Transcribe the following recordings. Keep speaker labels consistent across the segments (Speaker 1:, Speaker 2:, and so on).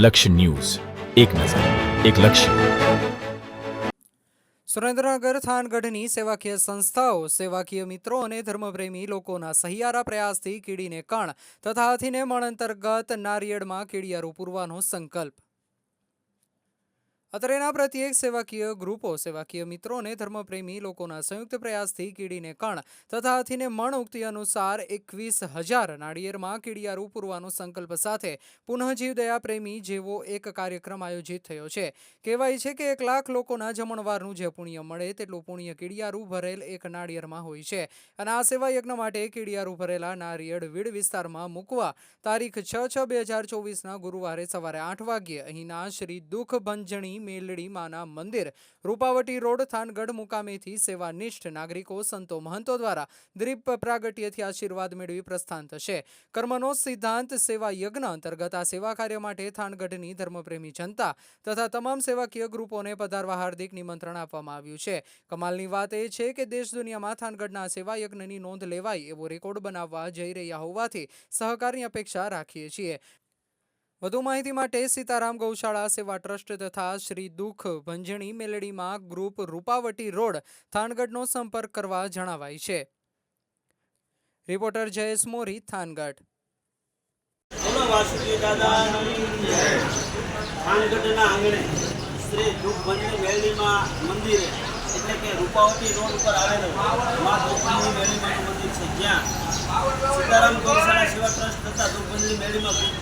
Speaker 1: લક્ષ્ય ન્યૂઝ. એક નજર, એક લક્ષ્ય.
Speaker 2: સુરેન્દ્રનગર થાનગઢની સેવાકીય સંસ્થાઓ, સેવાકીય મિત્રો અને ધર્મપ્રેમી લોકોના સહિયારા પ્રયાસથી કીડીને કણ તથા હાથીને મણ અંતર્ગત નારિયેળમાં કીડિયારું પૂરવાનો સંકલ્પ. અત્રેના પ્રત્યેક સેવાકીય ગ્રુપો, સેવાકીય મિત્રોને ધર્મપ્રેમી લોકોના સંયુક્ત પ્રયાસથી કીડીને કણ તથા હાથીને મણ ઉક્તિ અનુસાર એકવીસ હજાર નાળિયેરમાં કીડિયારું પૂરવાનો સંકલ્પ સાથે પુનઃજીવદયા પ્રેમી જેવો એક કાર્યક્રમ આયોજિત થયો છે. કહેવાય છે કે એક લાખ લોકોના જમણવારનું જે પુણ્ય મળે તેટલું પુણ્ય કીડિયારું ભરેલ એક નાળિયેરમાં હોય છે. અને આ સેવા યજ્ઞ માટે કીડિયારું ભરેલા નારિયેળ વીડ વિસ્તારમાં મૂકવા તારીખ છ છ બે હજાર ચોવીસના ગુરુવારે સવારે આઠ વાગ્યે અહીંના શ્રી દુઃખ ભંજણી મેલડી માના મંદિર. રૂપાવટી રોડ થાનગઢ મુકામેથી સેવાનિષ્ઠ નાગરિકો, સંતો, મહંતો દ્વારા દ્રીપ પ્રાગટ્યથી આશીર્વાદ મેળવી પ્રસ્થાન થશે. કર્મનો સિદ્ધાંત સેવા યજ્ઞ અંતર્ગત આ સેવા કાર્ય માટે થાનગઢની ધર્મપ્રેમી જનતા તથા તમામ સેવાકીય ગ્રુપોને પધારવા હાર્દિક નિમંત્રણ આપવામાં આવ્યું છે. કમાલની વાત એ છે કે દેશ દુનિયામાં થાનગઢના સેવા યજ્ઞની નોંધ લેવાય એવો રેકોર્ડ બનાવવા જઈ રહ્યા હોવાથી સહકારની અપેક્ષા રાખીએ છીએ. વધુ માહિતી માટે સીતારામ ગૌશાળા સેવા ટ્રસ્ટ તથા શ્રી દુઃખ ભંજણી મેલડીમાં ગ્રુપ રૂપાવટી રોડ થાનગઢનો સંપર્ક કરવા જણાવાય છે. રિપોર્ટર જયેશ મોરી, થાનગઢ.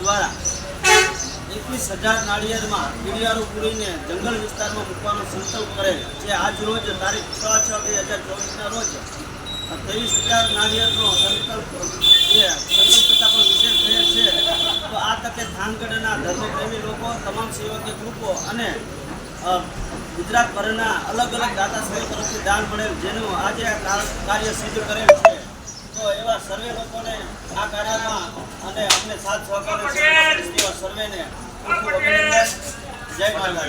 Speaker 3: દ્વારા એકવીસ હજાર નાળિયેરમાં ગિરિયારો પૂરીને જંગલ વિસ્તારમાં મૂકવાનો સંકલ્પ કરેલ, જે આજ રોજ તારીખ છ છ બે હજાર ચોવીસના રોજ ત્રેવીસ હજાર નાળિયેરનો સંકલ્પ જે સંકલ્પ પણ વિશેષ થયેલ છે. તો આ તકે થાનગઢના ધર્મપ્રેમી લોકો, તમામ સેવકીય ગ્રુપો અને ગુજરાત ગુજરાતભરના અલગ અલગ દાતાશ્રીઓ તરફથી દાન મળેલ જેનું આજે કાર્ય સિદ્ધ કરેલ છે. તો એવા સર્વે લોકોને આ કાર્યમાં અને અમને સાથ સહકાર સર્વેને જય માતા